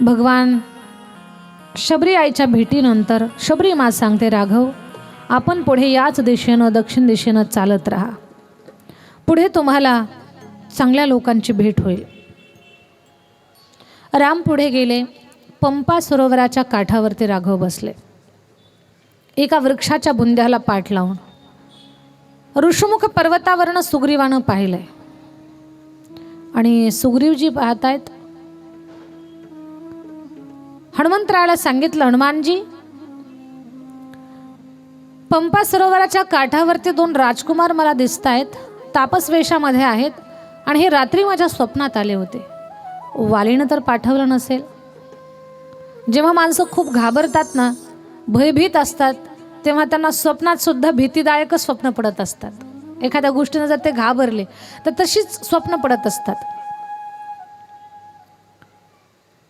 भगवान शबरी आईच्या भेटीनंतर शबरी मा सांगते राघव आपण पुढे याच दिशेनं दक्षिण दिशेनं चालत राहा. पुढे तुम्हाला चांगल्या लोकांची भेट होईल. राम पुढे गेले. पंपा सरोवराच्या काठावरती राघव बसले. एका वृक्षाच्या बुंद्याला पाठ लावून ऋषमुख पर्वतावरनं सुग्रीवानं पाहिलंय. आणि सुग्रीवजी पाहतायत हनुमंतरायाला सांगितलं हनुमानजी पंपा सरोवराच्या काठावरती दोन राजकुमार मला दिसत आहेत तापसवेशामध्ये आहेत आणि हे रात्री माझ्या स्वप्नात आले होते. वालीनं तर पाठवलं नसेल. जेव्हा माणसं खूप घाबरतात ना भयभीत असतात तेव्हा त्यांना स्वप्नात सुद्धा भीतीदायकच स्वप्न पडत असतात. एखाद्या गोष्टीनं जर ते घाबरले तर तशीच स्वप्न पडत असतात.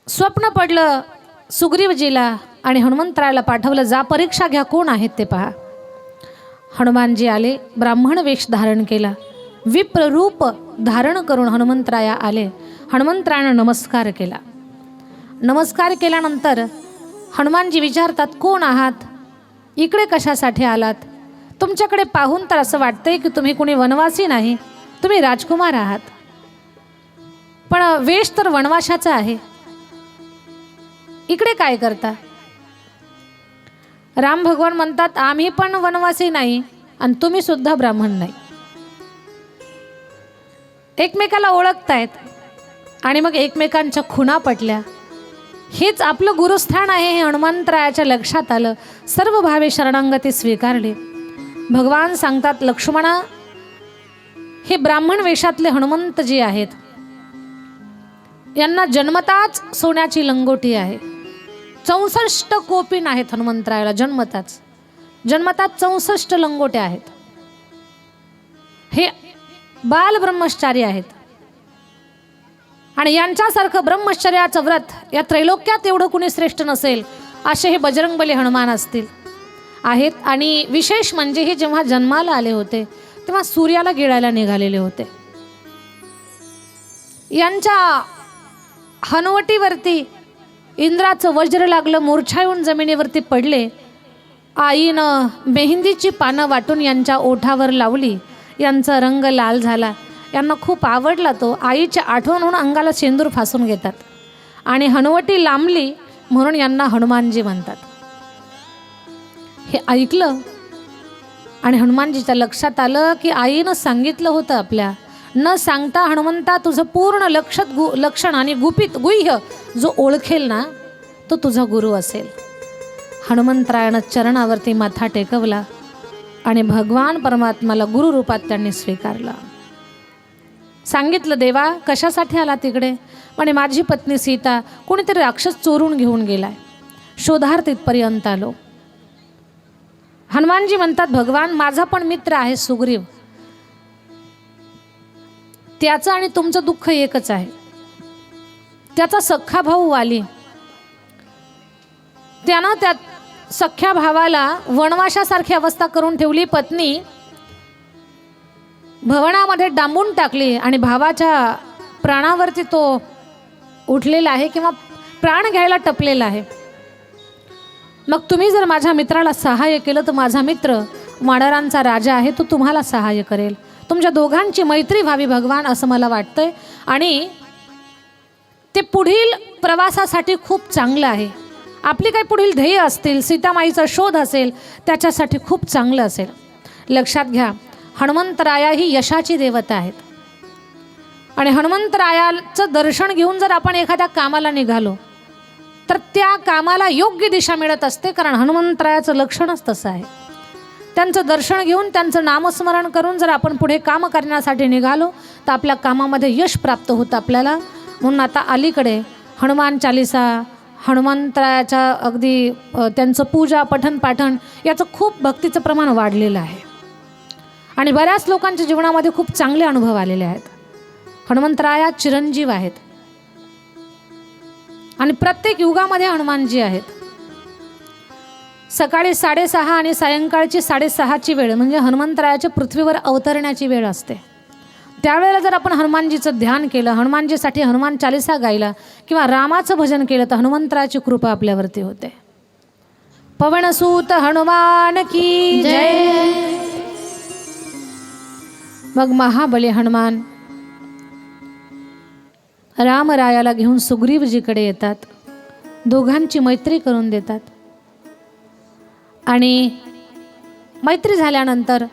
स्वप्न पडलं सुग्रीवजीला आणि हनुमंतरायाला पाठवलं जा परीक्षा घ्या कोण आहेत ते पहा. हनुमानजी आले ब्राह्मण वेश धारण केला. विप्ररूप धारण करून हनुमंतराया आले. हनुमंतरायानं नमस्कार केला. नमस्कार केल्यानंतर हनुमानजी विचारतात कोण आहात? इकडे कशासाठी आलात? तुमच्याकडे पाहून तर असं वाटतंय की तुम्ही कुणी वनवासी नाही तुम्ही राजकुमार आहात. पण वेश तर वनवाशाचा आहे. इकडे काय करता? राम भगवान म्हणतात आम्ही पण वनवासी नाही आणि तुम्ही सुद्धा ब्राह्मण नाही. एकमेकाला ओळखतायत आणि मग एकमेकांच्या खुणा पटल्या. हेच आपलं गुरुस्थान आहे हे हनुमंतरायाच्या लक्षात आलं. सर्व भावे शरणांगती स्वीकारले. भगवान सांगतात लक्ष्मणा हे ब्राह्मण वेशातले हनुमंतजी आहेत. यांना जन्मताच सोन्याची लंगोटी आहे. चौसष्ट कोपिन आहेत हनुमंतरायाला जन्मताच. जन्मतात चौसष्ट लंगोट्या आहेत. हे बाल ब्रह्मचारी आहेत. आणि यांच्यासारखं ब्रह्मचर्याचं व्रत या त्रैलोक्यात एवढं कुणी श्रेष्ठ नसेल असे हे बजरंगबली हनुमान असतील. आहेत आणि विशेष म्हणजे हे जेव्हा जन्माला आले होते तेव्हा सूर्याला गिळायला निघालेले होते. यांच्या हनवटीवरती इंद्राचं वज्र लागलं मूर्छा येऊन जमिनीवरती पडले. आईनं मेहंदीची पानं वाटून यांच्या ओठावर लावली. यांचा रंग लाल झाला. यांना खूप आवडला तो. आईच्या आठवण म्हणून अंगाला शेंदूर फासून घेतात. आणि हनुवटी लांबली म्हणून यांना हनुमानजी म्हणतात. हे ऐकलं आणि हनुमानजीच्या लक्षात आलं की आईनं सांगितलं होतं आपल्या न सांगता हनुमंता तुझं पूर्ण लक्षात गु लक्षण आणि गुपित गुह्य जो ओळखेल ना तो तुझा गुरु असेल. हनुमंतरायानं चरणावरती माथा टेकवला आणि भगवान परमात्माला गुरु रूपात त्यांनी स्वीकारला. सांगितलं देवा कशासाठी आला तिकडे? म्हणे माझी पत्नी सीता कोणीतरी राक्षस चोरून घेऊन गेलाय. शोधार तिथपर्यंत आलो. हनुमानजी म्हणतात भगवान माझा पण मित्र आहे सुग्रीव. त्याचं आणि तुमचं दुःख एकच आहे. त्याचा सख्खा भाऊ वाली. त्यानं त्या सख्ख्या भावाला वनवाशासारखी अवस्था करून ठेवली. पत्नी भवनामध्ये डांबून टाकली आणि भावाच्या प्राणावरती तो उठलेला आहे किंवा प्राण घ्यायला टपलेला आहे. मग तुम्ही जर माझ्या मित्राला सहाय्य केलं तर माझा मित्र वानरांचा राजा आहे तो तुम्हाला सहाय्य करेल. तुमच्या दोघांची मैत्री व्हावी भगवान असं मला वाटतंय. आणि ते पुढील प्रवासासाठी खूप चांगलं आहे. आपली काही पुढील ध्येय असतील सीतामाईचा शोध असेल त्याच्यासाठी खूप चांगलं असेल. लक्षात घ्या हनुमंतराया ही यशाची देवता आहेत. आणि हनुमंतरायाचं दर्शन घेऊन जर आपण एखाद्या कामाला निघालो तर त्या कामाला योग्य दिशा मिळत असते कारण हनुमंतरायाचं लक्षणच तसं आहे. त्यांचं दर्शन घेऊन त्यांचं नामस्मरण करून जर आपण पुढे काम करण्यासाठी निघालो तर आपल्या कामामध्ये यश प्राप्त होतं आपल्याला. म्हणून आता अलीकडे हनुमान चालिसा हनुमंतरायाच्या अगदी त्यांचं पूजा पठण पाठण याचं खूप भक्तीचं प्रमाण वाढलेलं आहे. आणि बऱ्याच लोकांच्या जीवनामध्ये खूप चांगले अनुभव आलेले आहेत. हनुमंतराया चिरंजीव आहेत. आणि प्रत्येक युगामध्ये हनुमानजी आहेत. सकाळी साडेसहा आणि सायंकाळची साडेसहाची वेळ म्हणजे हनुमंतरायाच्या पृथ्वीवर अवतरण्याची वेळ असते. त्यावेळेला जर आपण हनुमानजीचं ध्यान केलं हनुमानजीसाठी हनुमान चालिसा गायला किंवा रामाचं भजन केलं तर हनुमंतरायाची कृपा आपल्यावरती होते. पवनसूत हनुमान की जय. मग महाबली हनुमान रामरायाला घेऊन सुग्रीवजीकडे येतात. दोघांची मैत्री करून देतात. आणि मैत्री झाल्यानंतर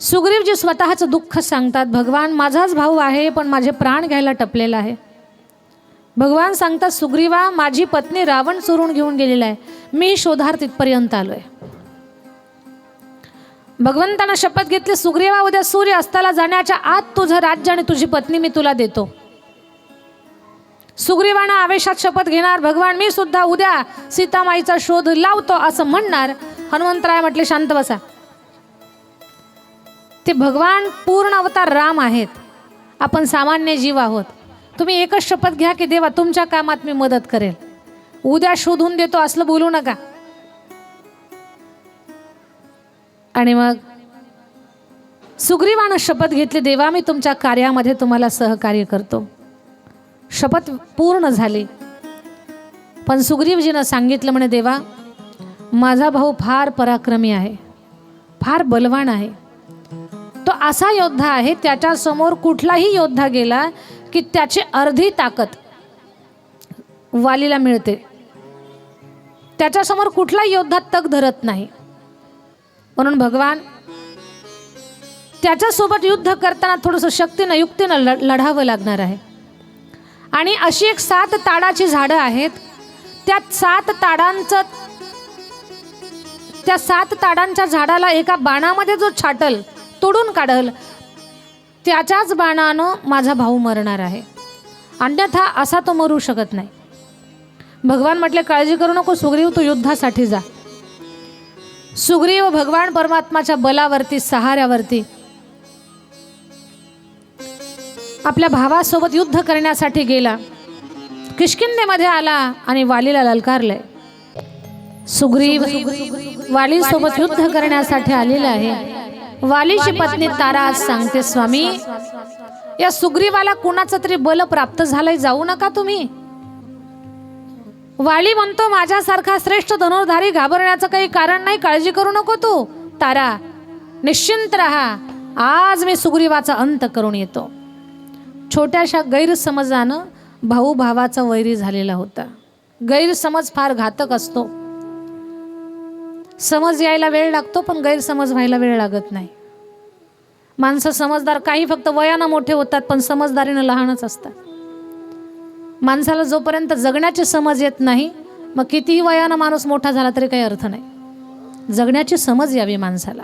सुग्रीवजी स्वतःचं दुःख सांगतात भगवान माझाच भाऊ आहे पण माझे प्राण घ्यायला टपलेला आहे. भगवान सांगतात सुग्रीवा माझी पत्नी रावण चोरून घेऊन गेलेला आहे. मी शोधार तिथपर्यंत आलोय. भगवंतानं शपथ घेतली सुग्रीवा उद्या सूर्य अस्ताला जाण्याच्या आत तुझं राज्य आणि तुझी पत्नी मी तुला देतो. सुग्रीवानं आवेशात शपथ घेणार. भगवान मी सुद्धा उद्या सीतामाईचा शोध लावतो असं म्हणणार. हनुमंतराय म्हटले शांत बसा. ते भगवान पूर्ण अवतार राम आहेत. आपण सामान्य जीव आहोत. तुम्ही एकच शपथ घ्या की देवा तुमच्या कामात मी मदत करेल. उद्या शोधून देतो असलं बोलू नका. आणि मग सुग्रीवानं शपथ घेतली देवा मी तुमच्या कार्यामध्ये तुम्हाला सहकार्य करतो. शपथ पूर्ण झाली. पण सुग्रीवजीनं सांगितलं म्हणे देवा माझा भाऊ फार पराक्रमी आहे फार बलवान आहे. तो असा योद्धा आहे त्याच्यासमोर कुठलाही योद्धा गेला की त्याची अर्धी ताकद वालीला मिळते. त्याच्यासमोर कुठलाही योद्धा तग धरत नाही. म्हणून भगवान त्याच्यासोबत युद्ध करताना थोडंसं शक्तीनं युक्तीनं लढ लढावं लागणार आहे. आणि अशी एक सात ताडाची झाडं आहेत. त्या सात ताडांचं त्या सात ताडांच्या झाडाला एका बाणामध्ये जो छाटल तोडून काढल त्याच्याच बाणानं माझा भाऊ मरणार आहे. अन्यथा असा तो मरू शकत नाही. भगवान म्हटले काळजी करू नको सुग्रीव तू युद्धासाठी जा. सुग्रीव भगवान परमात्माच्या बलावरती सहाऱ्यावरती आपल्या भावासोबत युद्ध करण्यासाठी गेला. किशकिंदेमध्ये आला आणि वालीला ललकारलंय. सुग्रीव वालीसोबत युद्ध करण्यासाठी आलेला आहे. वालीची पत्नी तारा आज सांगते स्वामी या सुग्रीवाला कुणाचं तरी बल प्राप्त झालंय जाऊ नका तुम्ही. वाली म्हणतो माझ्यासारखा श्रेष्ठ धनुर्धारी घाबरण्याचं काही कारण नाही काळजी करू नको तू. तारा निश्चिंत राहा. आज मी सुग्रीवाचा अंत करून येतो. छोट्याशा गैरसमजानं भाऊ भावाचा वैरी झालेला होता. गैरसमज फार घातक असतो. समज यायला वेळ लागतो पण गैरसमज व्हायला वेळ लागत नाही. माणसं समजदार काही फक्त वयानं मोठे होतात पण समजदारीनं लहानच असतात. माणसाला जोपर्यंत जगण्याची समज येत नाही मग कितीही वयानं माणूस मोठा झाला तरी काही अर्थ नाही. जगण्याची समज यावी माणसाला.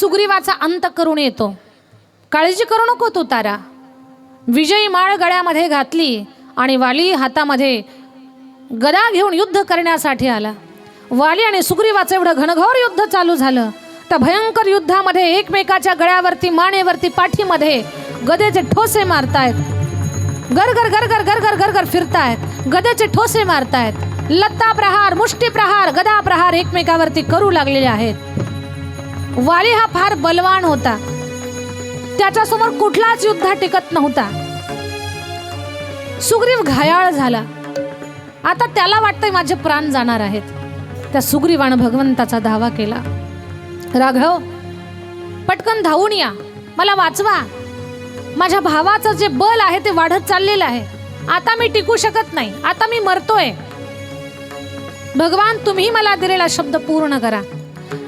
सुग्रीवाचा अंत करून येतो. काळजी करू नको तू तारा. विजयी माळ गळ्यामध्ये घातली आणि वाली हातामध्ये गदा घेऊन युद्ध करण्यासाठी आला. वाली आणि सुग्रीवाचं एवढं घनघोर युद्ध चालू झालं. त्या भयंकर युद्धामध्ये एकमेकाच्या गळ्यावरती मानेवरती पाठीमध्ये गदेचे ठोसे मारतायत. गरगर गरगर गरगर गरगर फिरतायत. गदेचे ठोसे मारतायत. लत्ता प्रहार मुष्टी प्रहार गदा प्रहार एकमेकावरती करू लागलेले आहेत. वाली हा फार बलवान होता. त्याच्यासमोर कुठलाच युद्ध टिकत नव्हता. सुग्रीव घायाळ झाला. आता त्याला वाटतंय माझे प्राण जाणार आहेत. त्या सुग्रीवानं भगवंताचा धावा केला. राघव पटकन धावून या. मला वाचवा. माझ्या भावाचं जे बल आहे ते वाढत चाललेलं आहे. आता मी टिकू शकत नाही. आता मी मरतोय. भगवान तुम्ही मला दिलेला शब्द पूर्ण करा.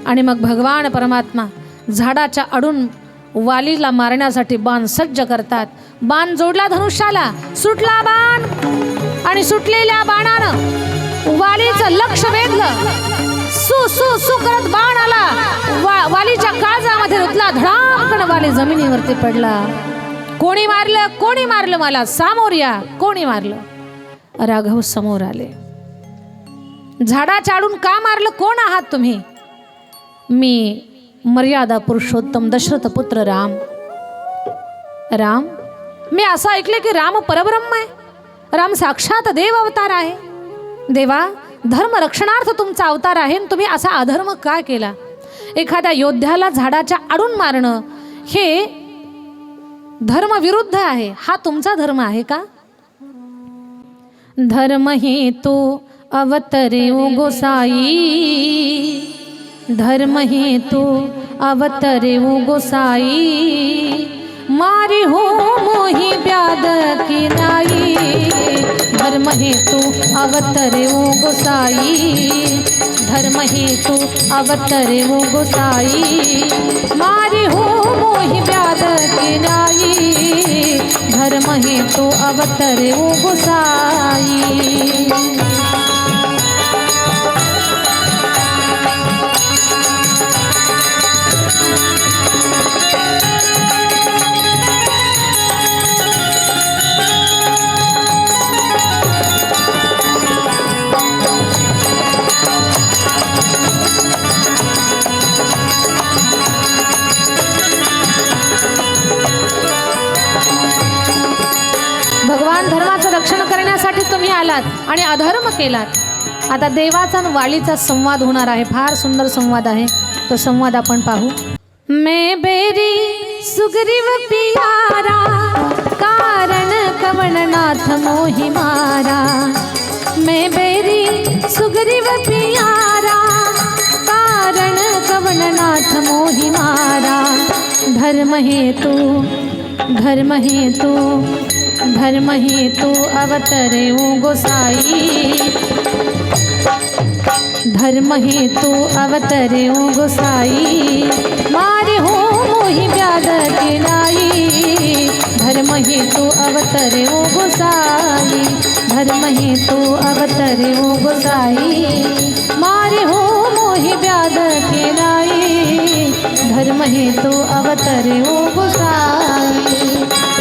आणि मग भगवान परमात्मा झाडाच्या अडून वालीला मारण्यासाठी बाण सज्ज करतात. बाण जोडला धनुष्याला सुटला बाण. आणि सुटलेल्या बाणानं वालीचं लक्ष वेधलं. सु सु सु करत बाण आला. वा, वालीच्या काळजामध्ये रुतला धडाकण वाली जमिनीवरती पडला. कोणी मारलं कोणी मारलं मला? सामोर या. कोणी मारलं? राघव समोर आले. झाडा चाडून का मारलं? कोण आहात तुम्ही? मी मर्यादा पुरुषोत्तम दशरथ पुत्र राम. राम मी असं ऐकलं की राम परब्रह्म आहे. राम साक्षात देव अवतार आहे. देवा धर्म रक्षणार्थ तुमचा अवतार आहे आणि तुम्ही असा अधर्म का केला? एखाद्या योद्ध्याला झाडाच्या आडून मारणं हे धर्मविरुद्ध आहे. हा तुमचा धर्म आहे का? धर्म हे तो अवतरे गोसाई धर्म हे तो अवतरे गोसाई। मारी हो मोही ब्याद की नाई। धर्म हेतु तू अवतरे गोसाई। धर्म हे तू अवतरे वो गोसाई। मारी हो मोही ब्याद की नाई। धर्म हे तो अवतरे गोसाई। कारण धर्माचं रक्षण करण्यासाठी तुम्ही आलात आणि अधर्म केलात. आता देवाचा आणि वालीचा संवाद होणार आहे. फार सुंदर संवाद आहे. तो संवाद आपण पाहू. मे बेरी सुग्रीव पियारा कारण कवणनाथ मोहि मारा. मे बेरी सुग्रीव पियारा कारण कवणनाथ मोहि मारा. धर्म हेतु धर्म हेतु भरम हेतु तू ओ गोसाई। धर्म हेतु तू ओ गोसाई। मारे हो मोहि व्याद के नाई। धर्म हेतु तू ओ गोसाई। धर्म हेतु तू ओ गोसाई। मारे हो मोहि व्याद के धर्म ही अवतरे ओ गोसाई।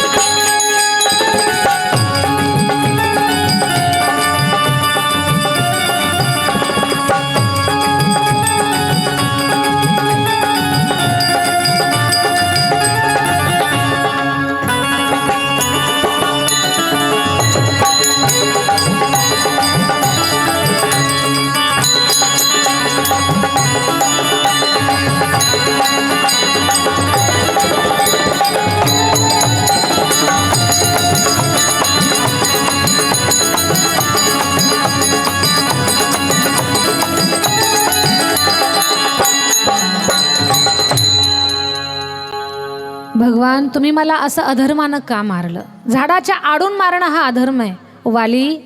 तुम्ही मला असं अधर्मानं का मारलं? झाडाच्या आडून मारणं हा अधर्म आहे. वाली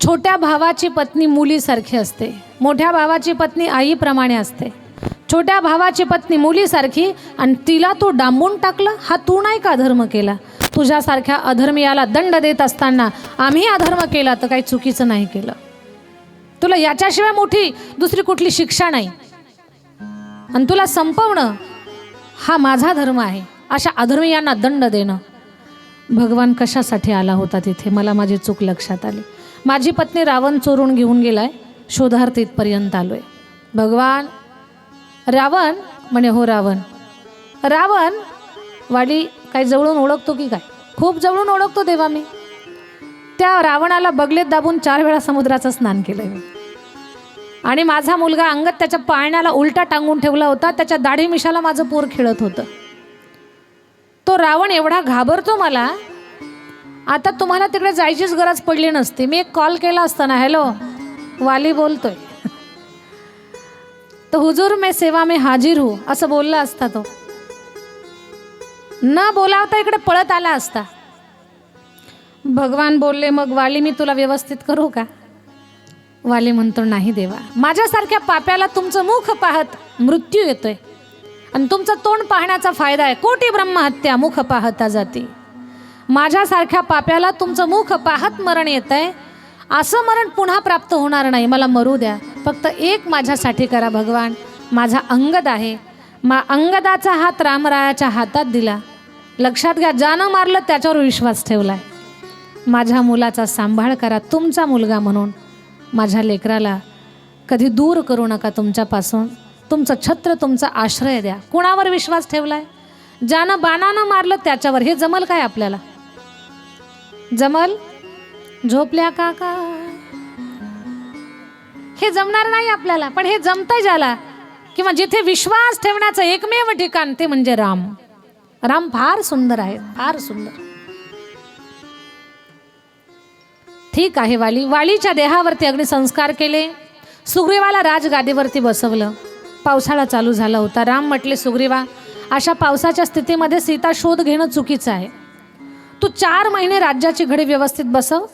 छोट्या भावाची पत्नी मुलीसारखी असते. मोठ्या भावाची पत्नी आईप्रमाणे असते. छोट्या भावाची पत्नी मुलीसारखी आणि तिला तू डांबून टाकलं हा तू नाही का अधर्म केला? तुझ्यासारख्या अधर्मियाला दंड देत असताना आम्ही अधर्म केला तर काही चुकीचं नाही केलं. तुला याच्याशिवाय मोठी दुसरी कुठली शिक्षा नाही. आणि तुला संपवणं हा माझा धर्म आहे. अशा अधर्मीयांना दंड देणं. भगवान कशासाठी आला होता तिथे? मला माझी चूक लक्षात आली. माझी पत्नी रावण चोरून घेऊन गेलाय शोधार्थ इथपर्यंत आहे भगवान रावण म्हणे हो रावण. रावण वाडी काही जवळून ओळखतो की काय? खूप जवळून ओळखतो देवा मी. त्या रावणाला बगलेत दाबून चार वेळा समुद्राचं स्नान केलंय मी. आणि माझा मुलगा अंगत त्याच्या पाळण्याला उलटा टांगून ठेवला होता त्याच्या दाढी मिशाला माझं पोर खेळत होतं. तो रावण एवढा घाबरतो मला. आता तुम्हाला तिकडे जायचीच गरज पडली नसती. मी एक कॉल केला असताना हॅलो वाली बोलतोय. तो हुजूर मे सेवा मे हाजीर हू असं बोलला असता तो. न बोलावता इकडे पळत आला असता. भगवान बोलले मग वाली मी तुला व्यवस्थित करू का? वाली म्हणतो नाही देवा. माझ्यासारख्या पाप्याला तुमचं मुख पाहत मृत्यू येतोय. आणि तुमचं तोंड पाहण्याचा फायदा आहे. कोटी ब्रह्महत्या मुख पाहता जाते. माझ्यासारख्या पाप्याला तुमचं मुख पाहत मरण येत आहे असं मरण पुन्हा प्राप्त होणार नाही. मला मरू द्या. फक्त एक माझ्यासाठी करा भगवान. माझा अंगद आहे. मा अंगदाचा हात रामरायाच्या हातात दिला. लक्षात घ्या ज्यानं मारलं त्याच्यावर विश्वास ठेवला आहे माझ्या मुलाचा सांभाळ करा. तुमचा मुलगा म्हणून. माझ्या लेकराला कधी दूर करू नका तुमच्यापासून. तुमचं छत्र तुमचा आश्रय द्या. कुणावर विश्वास ठेवलाय? ज्यानं बाणानं मारलं त्याच्यावर हे जमल काय आपल्याला? जमल? झोपल्या काका. हे जमणार नाही आपल्याला पण हे जमतंय ज्याला. किंवा जिथे विश्वास ठेवण्याचं एकमेव ठिकाण ते म्हणजे राम. राम फार सुंदर आहे फार सुंदर. ठीक आहे वाली. वालीच्या देहावरती अग्निसंस्कार केले. सुग्रीवाला राजगादीवरती बसवलं. पावसाळा चालू झाला होता. राम म्हटले सुग्रीवा अशा पावसाच्या स्थितीमध्ये सीता शोध घेणं चुकीचं आहे. तू चार महिने राज्याची घडी व्यवस्थित बसव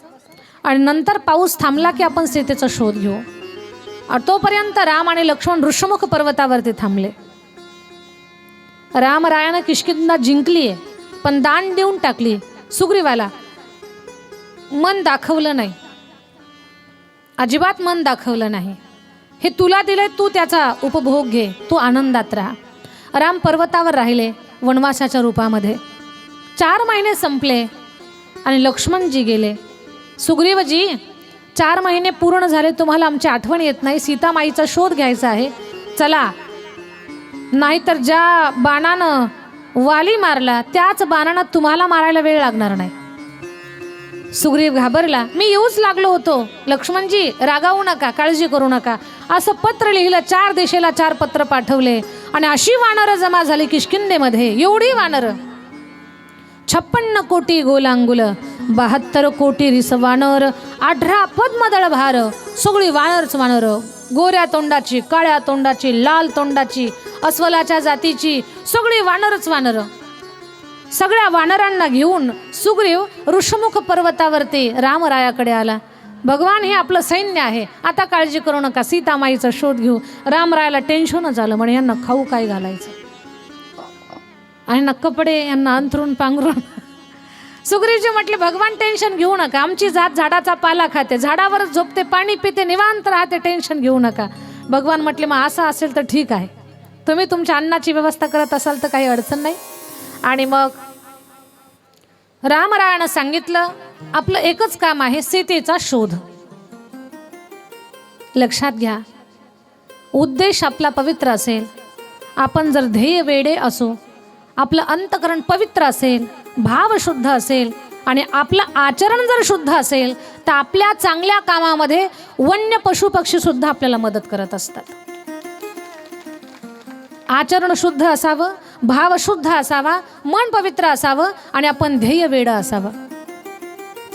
आणि नंतर पाऊस थांबला की आपण सीतेचा शोध घेऊ. आणि तोपर्यंत राम आणि लक्ष्मण ऋषमुख पर्वतावरती थांबले. रामरायानं किशकिंदा जिंकली आहे पण दान देऊन टाकली. सुग्रीवाला मन दाखवलं नाही. अजिबात मन दाखवलं नाही. हे तुला दिले तू त्याचा उपभोग घे तू आनंदात राहा. राम पर्वतावर राहिले वनवासाच्या रूपामध्ये. चार महिने संपले आणि लक्ष्मणजी गेले. सुग्रीवजी चार महिने पूर्ण झाले तुम्हाला आमची आठवण येत नाही सीतामाईचा शोध घ्यायचा आहे. चला. नाहीतर ज्या बाणानं वाली मारला त्याच बाणानं तुम्हाला मारायला वेळ लागणार नाही. सुग्रीव घाबरला. मी येऊच लागलो होतो. लक्ष्मणजी रागावू नका काळजी करू नका. असं पत्र लिहिलं चार दिशेला चार पत्र पाठवले. आणि अशी वानरं जमा झाली किशकिंदेमध्ये एवढी वानरं. छप्पन्न कोटी गोलांगुल बहात्तर कोटी रिस वानर अठरा पद्मदळ भार. सगळी वानरच वानर. गोऱ्या तोंडाची काळ्या तोंडाची लाल तोंडाची अस्वलाच्या जातीची सगळी वानरच वानर. सगळ्या वानरांना घेऊन सुग्रीव ऋषमुख पर्वतावरती रामरायाकडे आला. भगवान हे आपलं सैन्य आहे. आता काळजी करू नका. सीतामाईचा शोध घेऊ. रामरायाला टेन्शनच आलं म्हणे यांना खाऊ काय घालायचं? आणि ना कपडे यांना अंथरून पांघरून सुग्रीवजी म्हटले भगवान टेन्शन घेऊ नका. आमची जात झाडाचा पाला खाते. झाडावरच झोपते. पाणी पिते. निवांत राहते. टेन्शन घेऊ नका. भगवान म्हटले मग असं असेल तर ठीक आहे. तुम्ही तुमच्या अन्नाची व्यवस्था करत असाल तर काही अडचण नाही. आणि मग रामरायानं सांगितलं आपलं एकच काम आहे सीतेचा शोध. लक्षात घ्या उद्देश आपला पवित्र असेल. आपण जर ध्येय वेडे असो आपलं अंतकरण पवित्र असेल भाव शुद्ध असेल आणि आपलं आचरण जर शुद्ध असेल तर आपल्या चांगल्या कामामध्ये वन्य पशु पक्षी सुद्धा आपल्याला मदत करत असतात. आचरण शुद्ध असावं भाव शुद्ध असावा मन पवित्र असावं आणि आपण ध्येय वेडं असावं.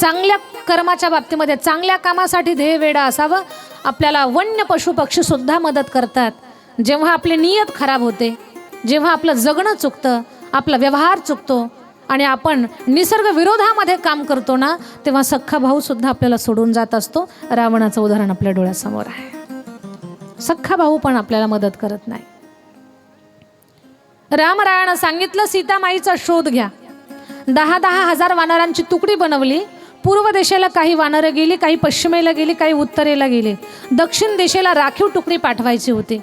चांगल्या कर्माच्या बाबतीमध्ये चांगल्या कामासाठी ध्येय वेडं असावं. आपल्याला वन्य पशु पक्षी सुद्धा मदत करतात. जेव्हा आपली नियत खराब होते जेव्हा आपलं जगणं चुकतं आपला व्यवहार चुकतो आणि आपण निसर्ग विरोधामध्ये काम करतो ना तेव्हा सख्खा भाऊ सुद्धा आपल्याला सोडून जात असतो. रावणाचं उदाहरण आपल्या डोळ्यासमोर आहे. सख्खा भाऊ पण आपल्याला मदत करत नाही. रामरायानं सांगितलं सीतामाईचा शोध घ्या. दहा दहा हजार वानरांची तुकडी बनवली. पूर्व दिशेला काही वानरं गेली काही पश्चिमेला गेली काही उत्तरेला गेली. दक्षिण दिशेला राखीव तुकडी पाठवायची होती.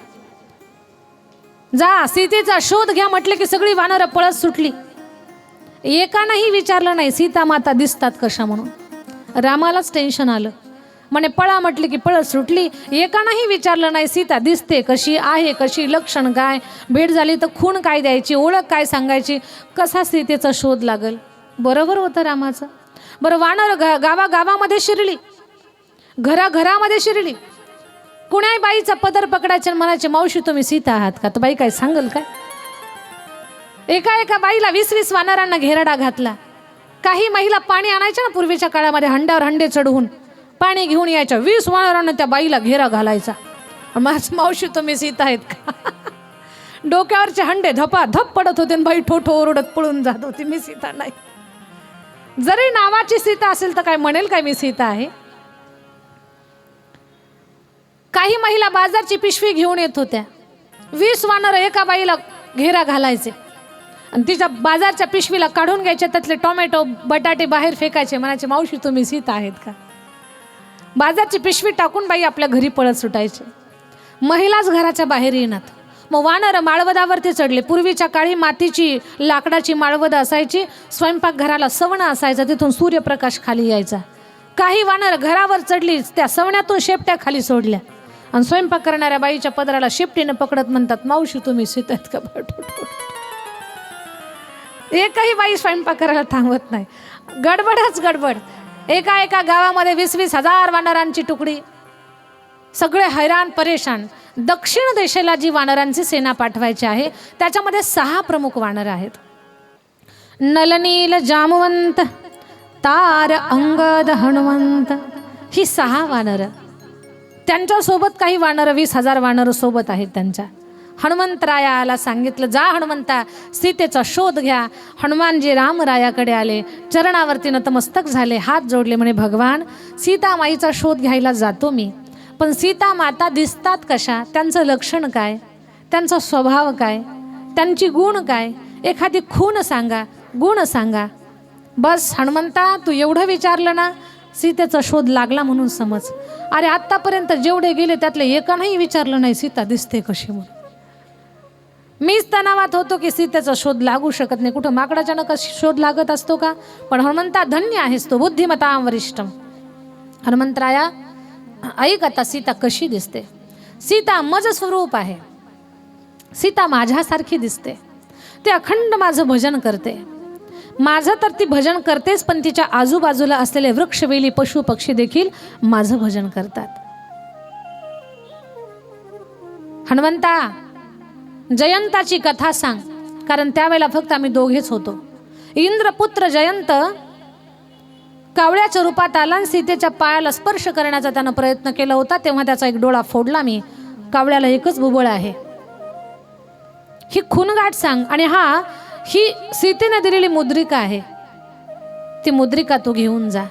जा सीतेचा शोध घ्या म्हटले की सगळी वानरं पळत सुटली. एकानंही विचारलं नाही सीता माता दिसतात कशा म्हणून? रामालाच टेन्शन आलं. म्हणे पळा म्हटले की पळत सुटली. एकानंही विचारलं नाही सीता दिसते कशी आहे कशी लक्षण काय? भेट झाली तर खून काय द्यायची ओळख काय सांगायची? कसा सीतेचा शोध लागल? बरोबर होतं रामाचं? बरं वानर गा गावा गावामध्ये शिरली. घरा घरामध्ये शिरली. कुणाही बाईचा पदर पकडायचे म्हणायचे मावशी तुम्ही सीता आहात का? तर बाई काय सांगल काय? एका एका बाईला वीस वीस वानरांना घेराडा घातला. काही महिला पाणी आणायच्या ना पूर्वीच्या काळामध्ये हंड्यावर हंडे चढवून. पाणी घेऊन यायच्या. वीस वानरांना त्या बाईला घेरा घालायचा. माझ मावशी तुम्ही सीता आहेत का? डोक्यावरचे हंडे धपा धप पडत होते आणि बाई ठोठो ओरडत पळून जात होती. मी सीता नाही. जरी नावाची सीता असेल तर काय म्हणेल काय मी सीता आहे? काही महिला बाजारची पिशवी घेऊन येत होत्या. वीस वानर एका बाईला घेरा घालायचे. आणि तिच्या बाजारच्या पिशवीला काढून घ्यायचे. त्यातले टोमॅटो बटाटे बाहेर फेकायचे. म्हणायचे मावशी तुम्ही सीता आहेत का? बाजारची पिशवी टाकून बाई आपल्या घरी पळत सुटायचे. महिलाच घराच्या बाहेर येणार. मग वानर माळवदावरती चढले. पूर्वीच्या काळी मातीची लाकडाची माळवद असायची. स्वयंपाकघराला सवणं असायचं. तिथून सूर्यप्रकाश खाली यायचा. काही वानर घरावर चढली त्या सवण्यातून शेपट्या खाली सोडल्या. आणि स्वयंपाक करणाऱ्या बाईच्या पदराला शेपटीनं पकडत म्हणतात मावशी तुम्ही सीतात आहेत का एकही बाई स्वयंपाक करायला थांबत नाही. गडबडच गडबड. एका एका गावामध्ये वीस वीस हजार वानरांची तुकडी. सगळे हैराण परेशान. दक्षिण दिशेला जी वानरांची सेना पाठवायची आहे त्याच्यामध्ये सहा प्रमुख वानर आहेत. नलनील जामवंत तार अंगद हनुमंत ही सहा वानर. त्यांच्यासोबत काही वानर वीस हजार वानर सोबत आहेत त्यांच्या. हनुमंतरायाला सांगितलं जा हनुमंता सीतेचा शोध घ्या. हनुमानजी रामरायाकडे आले चरणावरती नतमस्तक झाले हात जोडले म्हणे भगवान सीतामाईचा शोध घ्यायला जातो मी पण सीता माता दिसतात कशा? त्यांचं लक्षण काय? त्यांचा स्वभाव काय? त्यांची गुण काय? एखादी खून सांगा गुण सांगा. बस हनुमंता तू एवढं विचारलं ना सीतेचा शोध लागला म्हणून समज. अरे आत्तापर्यंत जेवढे गेले त्यातले एकानंही विचारलं नाही सीता दिसते कशी म्हणून. मीच तणावात होतो की सीतेचा शोध लागू शकत नाही. कुठं माकडाच्या नका शोध लागत असतो का? पण हनुमंता धन्य आहेस तो बुद्धिमता वरिष्ठम. हनुमंतराया ऐक आता सीता कशी दिसते. सीता मज स्वरूप आहे. सीता माझ्यासारखी दिसते. ते अखंड माझं भजन करते. माझं तर ती भजन करतेच पण तिच्या आजूबाजूला असलेले वृक्षवेली पशु पक्षी देखील माझं भजन करतात. हनुमंता जयंताची कथा सांग. कारण त्यावेळेला फक्त आम्ही दोघेच होतो. इंद्रपुत्र जयंत कावळ्याच्या रूपात आला आणि सीतेच्या पायाला स्पर्श करण्याचा त्यानं प्रयत्न केला होता तेव्हा त्याचा एक डोळा फोडला मी. कावळ्याला एकच भुबळ आहे. ही खूनगाठ सांग. आणि हा ही सीतेने दिलेली मुद्रिका आहे. ती मुद्रिका तू घेऊन जा.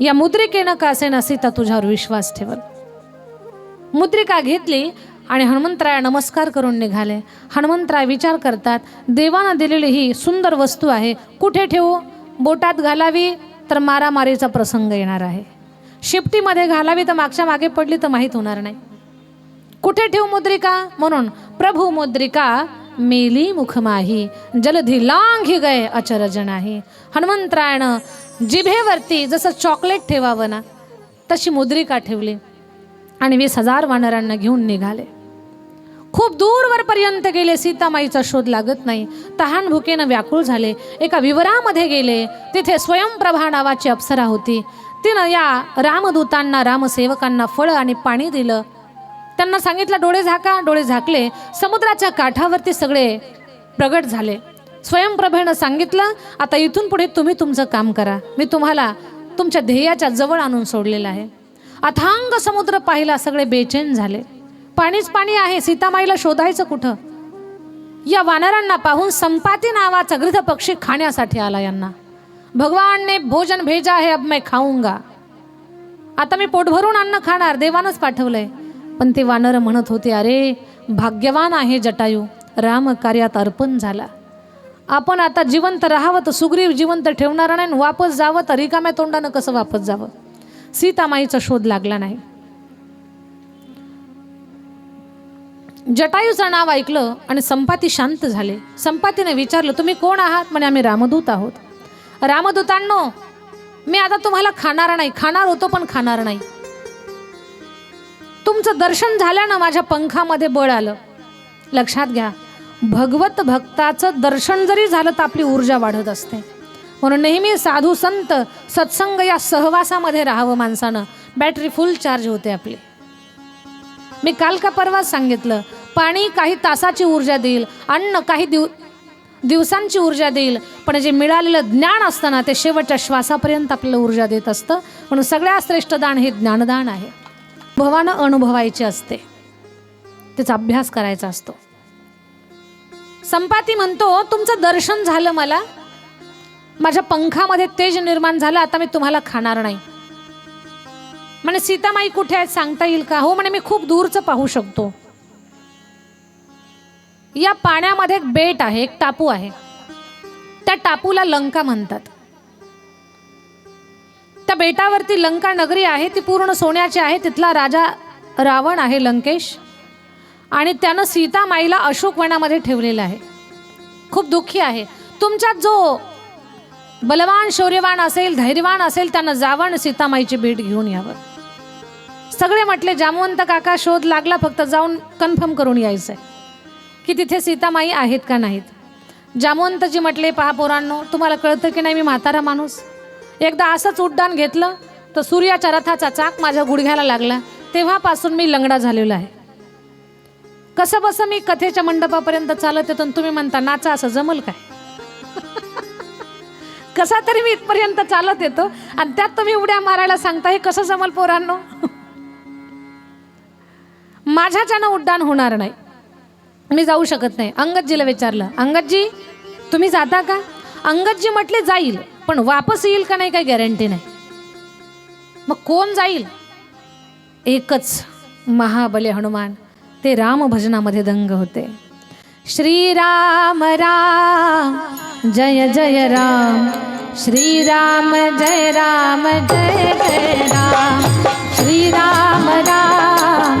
या मुद्रिकेनं का असे सीता तुझ्यावर विश्वास ठेवल? मुद्रिका घेतली आणि हनुमंतराया नमस्कार करून निघाले. हनुमंतराय विचार करतात देवानं दिलेली ही सुंदर वस्तू आहे कुठे ठेवू? बोटात घालावी तर मारामारीचा प्रसंग येणार आहे. शिफ्टीमध्ये घालावी तर मागच्या मागे पडली तर माहीत होणार नाही. कुठे ठेवू मुद्रिका? म्हणून प्रभू मुद्रिका मेली मुखमाही जलधी लांघी गए अचरज नाही. हनुमंतरायनं जिभेवरती जसं चॉकलेट ठेवावं ना तशी मुद्रिका ठेवली आणि वीस हजार वानरांना घेऊन निघाले. खूप दूरवरपर्यंत गेले सीतामाईचा शोध लागत नाही. तहान भुकेनं व्याकुळ झाले. एका विवरामध्ये गेले तिथे स्वयंप्रभा नावाची अप्सरा होती. तिनं या रामदूतांना रामसेवकांना फळं आणि पाणी दिलं. त्यांना सांगितलं डोळे झाका डोळे झाकले. समुद्राच्या काठावरती सगळे प्रगट झाले. स्वयंप्रभेनं सांगितलं आता इथून पुढे तुम्ही तुमचं काम करा. मी तुम्हाला तुमच्या ध्येयाच्या जवळ आणून सोडलेलं आहे. अथांग समुद्र पाहिला सगळे बेचैन झाले. पाणीच पाणी आहे सीतामाईला शोधायचं कुठं? या वानरांना पाहून संपाती नावाचा गृध पक्षी खाण्यासाठी आला यांना. भगवानने भोजन भेजा है अब मैं खाऊंगा. आता मी पोटभरून अन्न खाणार देवानच पाठवलंय. पण ते वानर म्हणत होते अरे भाग्यवान आहे जटायू राम कार्यात अर्पण झाला. आपण आता जिवंत राहावं तर सुग्रीव जिवंत ठेवणार नाही आणि वापस जावं तर रिकाम्या तोंडानं कसं वापस जावं? सीतामाईचा शोध लागला नाही. जटायूचं नाव ऐकलं आणि संपाती शांत झाले. संपातीने विचारलं तुम्ही कोण आहात? म्हणे आम्ही रामदूत आहोत. रामदूतांनो मी आता तुम्हाला खाणार नाही. खाणार होतो पण खाणार नाही. तुमचं दर्शन झाल्यानं माझ्या पंखामध्ये बळ आलं. लक्षात घ्या भगवत भक्ताचं दर्शन जरी झालं तर आपली ऊर्जा वाढत असते. म्हणून नेहमी साधू संत सत्संग या सहवासामध्ये राहावं माणसानं. बॅटरी फुल चार्ज होते आपली. मी काल का परवाच सांगितलं पाणी काही तासाची ऊर्जा देईल अन्न काही दिव दिवसांची ऊर्जा देईल पण जे मिळालेलं ज्ञान असतं ना ते शेवटच्या श्वासापर्यंत आपल्याला ऊर्जा देत असतं. म्हणून सगळ्यात श्रेष्ठ दान हे ज्ञानदान आहे. भवानं अनुभवायचे असते. त्याचा अभ्यास करायचा असतो. संपाती म्हणतो तुमचं दर्शन झालं मला. माझ्या पंखामध्ये तेज निर्माण झालं आता मी तुम्हाला खाणार नाही. म्हणे सीतामाई कुठे आहेत? सांगता येईल का? हो म्हणे मी खूप दूरचं पाहू शकतो. या पाण्यामध्ये एक बेट आहे एक टापू आहे. त्या टापूला लंका म्हणतात. त्या बेटावरती लंका नगरी आहे ती पूर्ण सोन्याची आहे. तिथला राजा रावण आहे लंकेश. आणि त्यानं सीतामाईला अशोकवनामध्ये ठेवलेलं आहे. खूप दुःखी आहे. तुमच्यात जो बलवान शौर्यवान असेल धैर्यवान असेल त्यानं जावं सीतामाईची भेट घेऊन यावं. सगळे म्हटले जामवंत काका शोध लागला फक्त जाऊन कन्फर्म करून यायचं आहे की तिथे सीतामाई आहेत का नाहीत? जामवंतजी म्हटले पहा पोरांनो तुम्हाला कळतं की नाही मी म्हातारा माणूस? एकदा असंच उड्डाण घेतलं तर सूर्याच्या रथाचा चाक माझ्या गुडघ्याला लागला. तेव्हापासून मी लंगडा झालेलो आहे. कसं बसं मी कथेच्या मंडपापर्यंत चालत येतो आणि तुम्ही म्हणता नाचा असं जमल काय? कसा तरी मी इथपर्यंत चालत येतो आणि त्यात तुम्ही उड्या मारायला सांगता हे कसं जमल पोरांनो? माझ्याच्यानं उड्डाण होणार नाही. मी जाऊ शकत नाही. अंगदजीला विचारलं अंगदजी तुम्ही जाता का? अंगदजी म्हटले जाईल पण वापस येईल का नाही काही गॅरंटी नाही. मग कोण जाईल? एकच महाबले हनुमान. ते रामभजनामध्ये दंग होते. श्रीराम राम जय जय राम श्रीराम जय राम जय जय राम श्रीराम राम